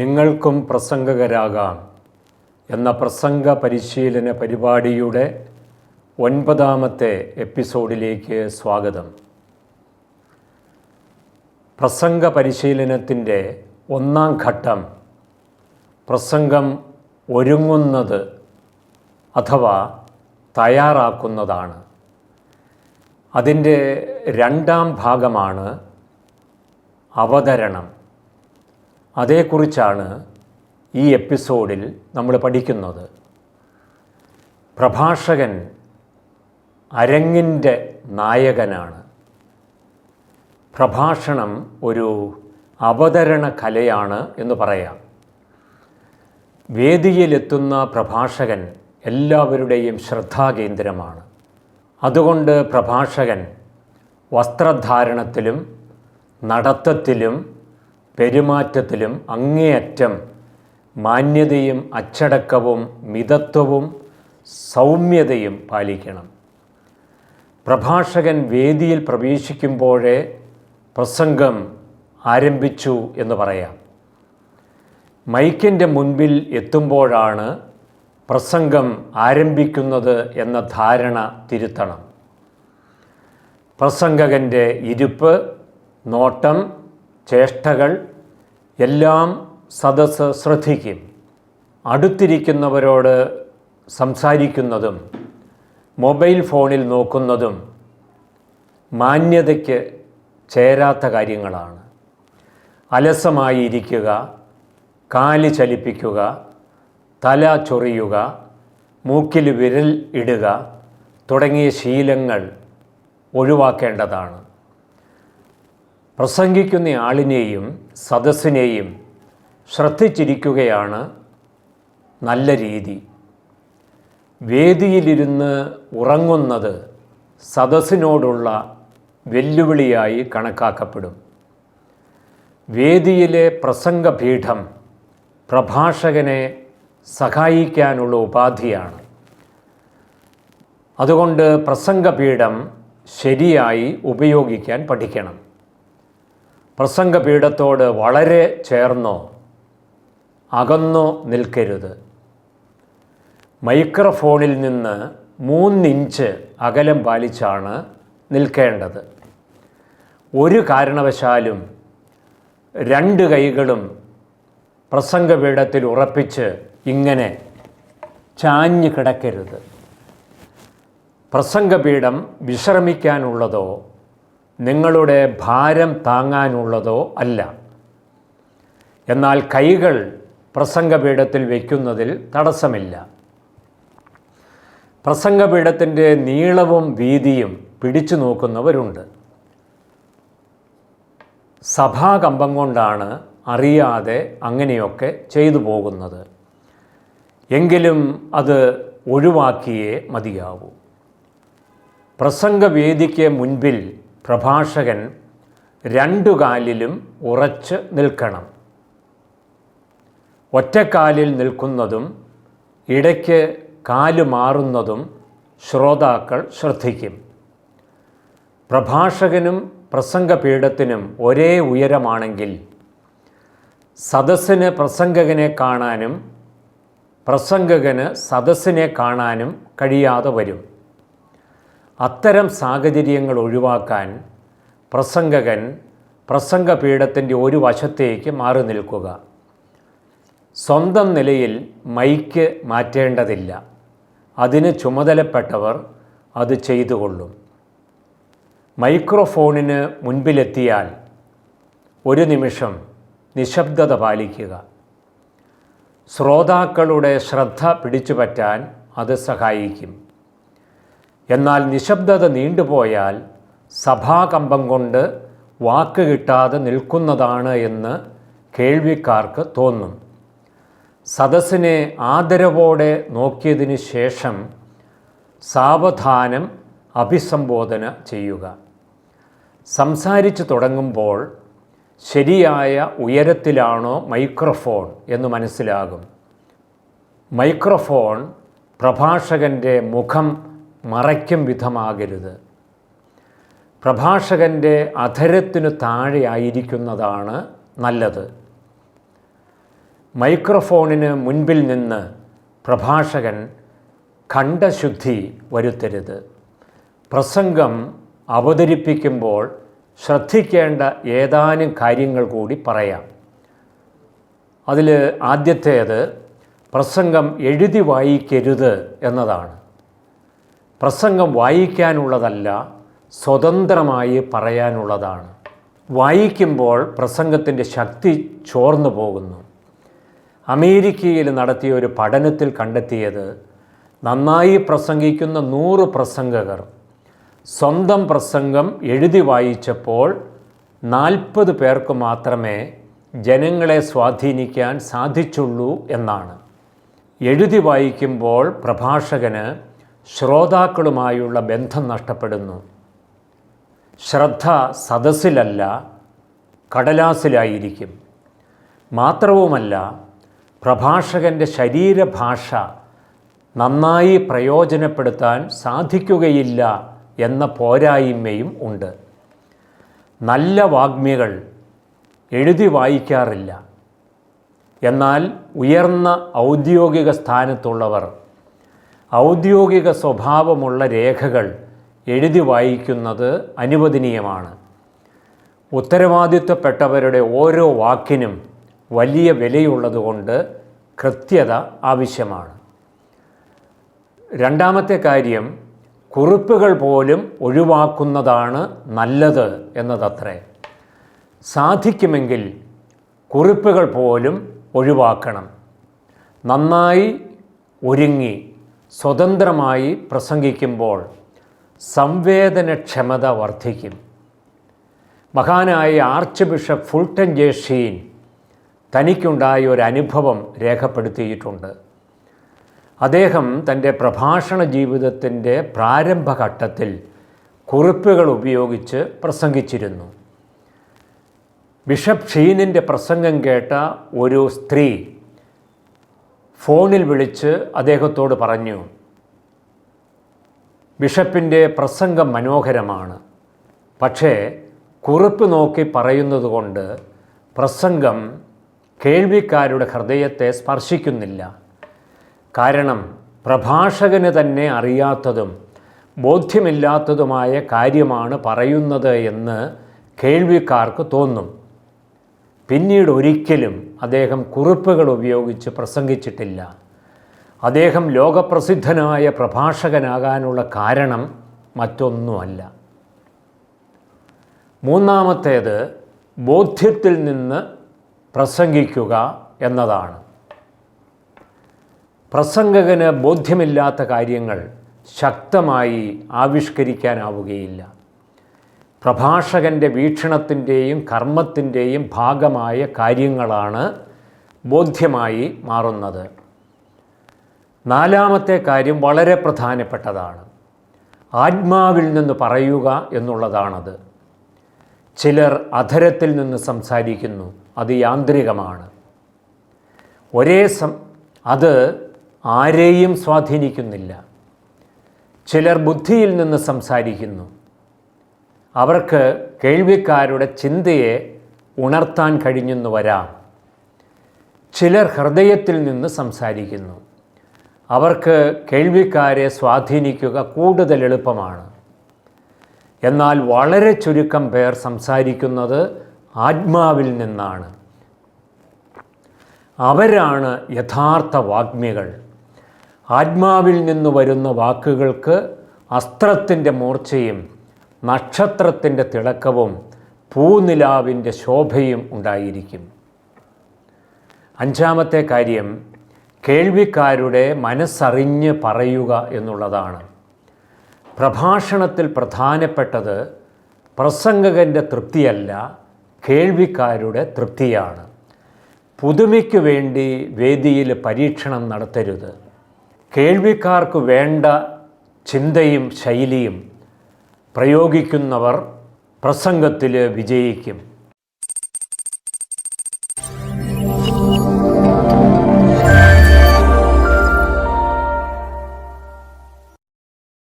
നിങ്ങൾക്കും പ്രസംഗകരാകാം എന്ന പ്രസംഗ പരിശീലന പരിപാടിയുടെ ഒൻപതാമത്തെ എപ്പിസോഡിലേക്ക് സ്വാഗതം. പ്രസംഗ പരിശീലനത്തിന്റെ ഒന്നാം ഘട്ടം പ്രസംഗം ഒരുങ്ങുന്നത് അഥവാ തയ്യാറാക്കുന്നതാണ്. അതിന്റെ രണ്ടാം ഭാഗമാണ് അവതരണം. അതേക്കുറിച്ചാണ് ഈ എപ്പിസോഡിൽ നമ്മൾ പഠിക്കുന്നത്. പ്രഭാഷകൻ അരങ്ങിന്റെ നായകനാണ്. പ്രഭാഷണം ഒരു അവതരണ കലയാണ് എന്ന് പറയാം. വേദിയിലെത്തുന്ന പ്രഭാഷകൻ എല്ലാവരുടെയും ശ്രദ്ധാകേന്ദ്രമാണ്. അതുകൊണ്ട് പ്രഭാഷകൻ വസ്ത്രധാരണത്തിലും നടത്തത്തിലും പെരുമാറ്റത്തിലും അങ്ങേയറ്റം മാന്യതയും അച്ചടക്കവും മിതത്വവും സൗമ്യതയും പാലിക്കണം. പ്രഭാഷകൻ വേദിയിൽ പ്രവേശിക്കുമ്പോഴേ പ്രസംഗം ആരംഭിച്ചു എന്ന് പറയാം. മൈക്കിന്റെ മുൻപിൽ എത്തുമ്പോഴാണ് പ്രസംഗം ആരംഭിക്കുന്നത് എന്ന ധാരണ തിരുത്തണം. പ്രസംഗകന്റെ ഇരിപ്പ് നോട്ടം ചേഷ്ടകൾ എല്ലാം സദസ്സ് ശ്രദ്ധിക്കും. അടുത്തിരിക്കുന്നവരോട് സംസാരിക്കുന്നതും മൊബൈൽ ഫോണിൽ നോക്കുന്നതും മാന്യതയ്ക്ക് ചേരാത്ത കാര്യങ്ങളാണ്. അലസമായി ഇരിക്കുക കാൽ ചലിപ്പിക്കുക തല ചൊറിയുക മൂക്കിൽ വിരൽ ഇടുക തുടങ്ങിയ ശീലങ്ങൾ ഒഴിവാക്കേണ്ടതാണ്. പ്രസംഗിക്കുന്ന ആളിനെയും സദസ്സിനെയും ശ്രദ്ധിച്ചിരിക്കുകയാണ് നല്ല രീതി. വേദിയിലിരുന്ന് ഉറങ്ങുന്നത് സദസ്സിനോടുള്ള വെല്ലുവിളിയായി കണക്കാക്കപ്പെടും. വേദിയിലെ പ്രസംഗപീഠം പ്രഭാഷകനെ സഹായിക്കാനുള്ള ഉപാധിയാണ്. അതുകൊണ്ട് പ്രസംഗപീഠം ശരിയായി ഉപയോഗിക്കാൻ പഠിക്കണം. പ്രസംഗപീഠത്തോട് വളരെ ചേർന്നോ അകന്നോ നിൽക്കരുത്. മൈക്രോഫോണിൽ നിന്ന് മൂന്നിഞ്ച് അകലം പാലിച്ചാണ് നിൽക്കേണ്ടത്. ഒരു കാരണവശാലും രണ്ട് കൈകളും പ്രസംഗപീഠത്തിൽ ഉറപ്പിച്ച് ഇങ്ങനെ ചാഞ്ഞ് കിടക്കരുത്. പ്രസംഗപീഠം വിശ്രമിക്കാനുള്ളതോ നിങ്ങളുടെ ഭാരം താങ്ങാനുള്ളതോ അല്ല. എന്നാൽ കൈകൾ പ്രസംഗപീഠത്തിൽ വയ്ക്കുന്നതിൽ തടസ്സമില്ല. പ്രസംഗപീഠത്തിന്റെ നീളവും വീതിയും പിടിച്ചു നോക്കുന്നവരുണ്ട്. സഭാകമ്പം കൊണ്ടാണ് അറിയാതെ അങ്ങനെയൊക്കെ ചെയ്തു പോകുന്നത്. എങ്കിലും അത് ഒഴിവാക്കിയേ മതിയാവൂ. പ്രസംഗവേദിക്ക് മുൻപിൽ പ്രഭാഷകൻ രണ്ടു കാലിലും ഉറച്ച് നിൽക്കണം. ഒറ്റക്കാലിൽ നിൽക്കുന്നതും ഇടയ്ക്ക് കാൽ മാറുന്നതും ശ്രോതാക്കൾ ശ്രദ്ധിക്കും. പ്രഭാഷകനും പ്രസംഗപീഠത്തിനും ഒരേ ഉയരമാണെങ്കിൽ സദസ്സിന് പ്രസംഗകനെ കാണാനും പ്രസംഗകന് സദസ്സിനെ കാണാനും കഴിയാതെ വരും. അത്തരം സാഹചര്യങ്ങൾ ഒഴിവാക്കാൻ പ്രസംഗകൻ പ്രസംഗപീഠത്തിന്റെ ഒരു വശത്തേക്ക് മാറി നിൽക്കുക. സ്വന്തം നിലയിൽ മൈക്ക് മാറ്റേണ്ടതില്ല. അതിന് ചുമതലപ്പെട്ടവർ അത് ചെയ്തുകൊള്ളും. മൈക്രോഫോണിന് മുൻപിലെത്തിയാൽ ഒരു നിമിഷം നിശബ്ദത പാലിക്കുക. ശ്രോതാക്കളുടെ ശ്രദ്ധ പിടിച്ചുപറ്റാൻ അത് സഹായിക്കും. എന്നാൽ നിശബ്ദത നീണ്ടുപോയാൽ സഭാകമ്പം കൊണ്ട് വാക്ക് കിട്ടാതെ നിൽക്കുന്നതാണ് എന്ന് കേൾവിക്കാർക്ക് തോന്നും. സദസ്സിനെ ആദരവോടെ നോക്കിയതിന് ശേഷം സാവധാനം അഭിസംബോധന ചെയ്യുക. സംസാരിച്ചു തുടങ്ങുമ്പോൾ ശരിയായ ഉയരത്തിലാണോ മൈക്രോഫോൺ എന്ന് മനസ്സിലാകും. മൈക്രോഫോൺ പ്രഭാഷകന്റെ മുഖം മറയ്ക്കും വിധമാകരുത്. പ്രഭാഷകന്റെ അധരത്തിനു താഴെയായിരിക്കുന്നതാണ് നല്ലത്. മൈക്രോഫോണിന് മുൻപിൽ നിന്ന് പ്രഭാഷകൻ ഖണ്ഡശുദ്ധി വരുത്തരുത്. പ്രസംഗം അവതരിപ്പിക്കുമ്പോൾ ശ്രദ്ധിക്കേണ്ട ഏതാനും കാര്യങ്ങൾ കൂടി പറയാം. അതിൽ ആദ്യത്തേത് പ്രസംഗം എഴുതി വായിക്കരുത് എന്നതാണ്. പ്രസംഗം വായിക്കാനുള്ളതല്ല സ്വതന്ത്രമായി പറയാനുള്ളതാണ്. വായിക്കുമ്പോൾ പ്രസംഗത്തിന്റെ ശക്തി ചോർന്നു പോകുന്നു. അമേരിക്കയിൽ നടത്തിയ ഒരു പഠനത്തിൽ കണ്ടെത്തിയത് നന്നായി പ്രസംഗിക്കുന്ന നൂറ് പ്രസംഗകർ സ്വന്തം പ്രസംഗം എഴുതി വായിച്ചപ്പോൾ നാൽപ്പത് പേർക്ക് മാത്രമേ ജനങ്ങളെ സ്വാധീനിക്കാൻ സാധിച്ചുള്ളൂ എന്നാണ്. എഴുതി വായിക്കുമ്പോൾ പ്രഭാഷകന് ശ്രോതാക്കളുമായുള്ള ബന്ധം നഷ്ടപ്പെടുന്നു. ശ്രദ്ധ സദസ്സിലല്ല കടലാസിലായിരിക്കും. മാത്രവുമല്ല പ്രഭാഷകന്റെ ശരീരഭാഷ നന്നായി പ്രയോജനപ്പെടുത്താൻ സാധിക്കുകയില്ല എന്ന പോരായ്മയും ഉണ്ട്. നല്ല വാഗ്മികൾ എഴുതി വായിക്കാറില്ല. എന്നാൽ ഉയർന്ന ഔദ്യോഗിക സ്ഥാനത്തുള്ളവർ ഔദ്യോഗിക സ്വഭാവമുള്ള രേഖകൾ എഴുതി വായിക്കുന്നത് അനുവദനീയമാണ്. ഉത്തരവാദിത്വപ്പെട്ടവരുടെ ഓരോ വാക്കിനും വലിയ വിലയുള്ളതുകൊണ്ട് കൃത്യത ആവശ്യമാണ്. രണ്ടാമത്തെ കാര്യം കുറിപ്പുകൾ പോലും ഒഴിവാക്കുന്നതാണ് നല്ലത് എന്നതത്രേ. സാധിക്കുമെങ്കിൽ കുറിപ്പുകൾ പോലും ഒഴിവാക്കണം. നന്നായി ഒരുങ്ങി സ്വതന്ത്രമായി പ്രസംഗിക്കുമ്പോൾ സംവേദനക്ഷമത വർദ്ധിക്കും. മഹാനായ ആർച്ച് ബിഷപ്പ് ഫുൾട്ടൻ ജേഷീൻ തനിക്കുണ്ടായ ഒരു അനുഭവം രേഖപ്പെടുത്തിയിട്ടുണ്ട്. അദ്ദേഹം തന്റെ പ്രഭാഷണ ജീവിതത്തിന്റെ പ്രാരംഭഘട്ടത്തിൽ കുറിപ്പുകൾ ഉപയോഗിച്ച് പ്രസംഗിച്ചിരുന്നു. ബിഷപ്പ് ഷീനിന്റെ പ്രസംഗം കേട്ട ഒരു സ്ത്രീ ഫോണിൽ വിളിച്ച് അദ്ദേഹത്തോട് പറഞ്ഞു ബിഷപ്പിന്റെ പ്രസംഗം മനോഹരമാണ്. പക്ഷേ കുറിപ്പ് നോക്കി പറയുന്നത് കൊണ്ട് പ്രസംഗം കേൾവിക്കാരുടെ ഹൃദയത്തെ സ്പർശിക്കുന്നില്ല. കാരണം പ്രഭാഷകന് തന്നെ അറിയാത്തതും ബോധ്യമില്ലാത്തതുമായ കാര്യമാണ് പറയുന്നത് എന്ന് കേൾവിക്കാർക്ക് തോന്നും. പിന്നീട് ഒരിക്കലും അദ്ദേഹം കുറിപ്പുകൾ ഉപയോഗിച്ച് പ്രസംഗിച്ചിട്ടില്ല. അദ്ദേഹം ലോകപ്രസിദ്ധനായ പ്രഭാഷകനാകാനുള്ള കാരണം മറ്റൊന്നുമല്ല. മൂന്നാമത്തേത് ബോധ്യത്തിൽ നിന്ന് പ്രസംഗിക്കുക എന്നതാണ്. പ്രസംഗകന് ബോധ്യമില്ലാത്ത കാര്യങ്ങൾ ശക്തമായി ആവിഷ്കരിക്കാനാവുകയില്ല. പ്രഭാഷകന്റെ വീക്ഷണത്തിന്റെയും കർമ്മത്തിന്റെയും ഭാഗമായ കാര്യങ്ങളാണ് ബോധ്യമായി മാറുന്നത്. നാലാമത്തെ കാര്യം വളരെ പ്രധാനപ്പെട്ടതാണ്. ആത്മാവിൽ നിന്ന് പറയുക എന്നുള്ളതാണത്. ചിലർ അധരത്തിൽ നിന്ന് സംസാരിക്കുന്നു അത് യാന്ത്രികമാണ്. ഒരേ സം അത് ആരെയും സ്വാധീനിക്കുന്നില്ല. ചിലർ ബുദ്ധിയിൽ നിന്ന് സംസാരിക്കുന്നു അവർക്ക് കേൾവിക്കാരുടെ ചിന്തയെ ഉണർത്താൻ കഴിഞ്ഞെന്ന് വരാം. ചിലർ ഹൃദയത്തിൽ നിന്ന് സംസാരിക്കുന്നു. അവർക്ക് കേൾവിക്കാരെ സ്വാധീനിക്കുക കൂടുതൽ എളുപ്പമാണ്. എന്നാൽ വളരെ ചുരുക്കം പേർ സംസാരിക്കുന്നത് ആത്മാവിൽ നിന്നാണ്. അവരാണ് യഥാർത്ഥ വാഗ്മികൾ. ആത്മാവിൽ നിന്ന് വരുന്ന വാക്കുകൾക്ക് അസ്ത്രത്തിന്റെ മൂർച്ചയും നക്ഷത്രത്തിന്റെ തിളക്കവും പൂനിലാവിന്റെ ശോഭയും ഉണ്ടായിരിക്കും. അഞ്ചാമത്തെ കാര്യം കേൾവിക്കാരുടെ മനസ്സറിഞ്ഞ് പറയുക എന്നുള്ളതാണ്. പ്രഭാഷണത്തിൽ പ്രധാനപ്പെട്ടത് പ്രസംഗകന്റെ തൃപ്തിയല്ല കേൾവിക്കാരുടെ തൃപ്തിയാണ്. പുതുമയ്ക്ക് വേണ്ടി വേദിയിൽ പരീക്ഷണം നടത്തരുത്. കേൾവിക്കാർക്ക് വേണ്ട ചിന്തയും ശൈലിയും പ്രയോഗിക്കുന്നവർ പ്രസംഗത്തിൽ വിജയിക്കും.